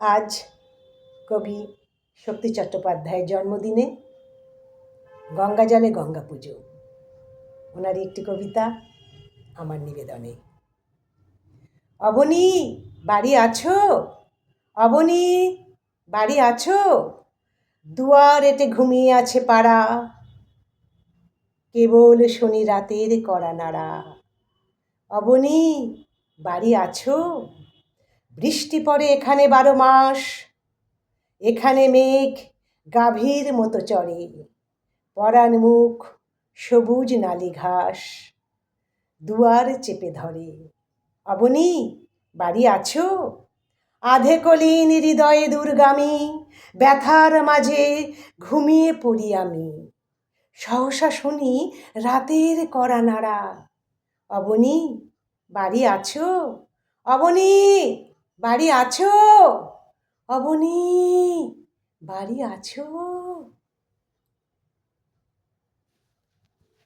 আজ কবি শক্তি চট্টোপাধ্যায়ের জন্মদিনে গঙ্গা জলে গঙ্গা পুজো। ওনার একটি কবিতা আমার নিবেদনে। অবনী, বাড়ি আছো? অবনী, বাড়ি আছো? দুয়ার এটে ঘুমিয়ে আছে পাড়া। কেবল শনি রাতের কড়া নাড়া। অবনী, বাড়ি আছো? বৃষ্টি পড়ে এখানে বারো মাস, এখানে মেঘ গাভীর মতো চড়ে, পরাণ মুখ সবুজ নালি ঘাস, দুয়ার চেপে ধরে। অবনী, বাড়ি আছো? আধে কলিন হৃদয়ে দুর্গামী, ব্যথার মাঝে ঘুমিয়ে পড়ি আমি। সহসা শুনি রাতের কড়া নাড়া। অবনী, বাড়ি আছো? অবনী! বাড়ি আছো? অবনী বাড়ি আছো?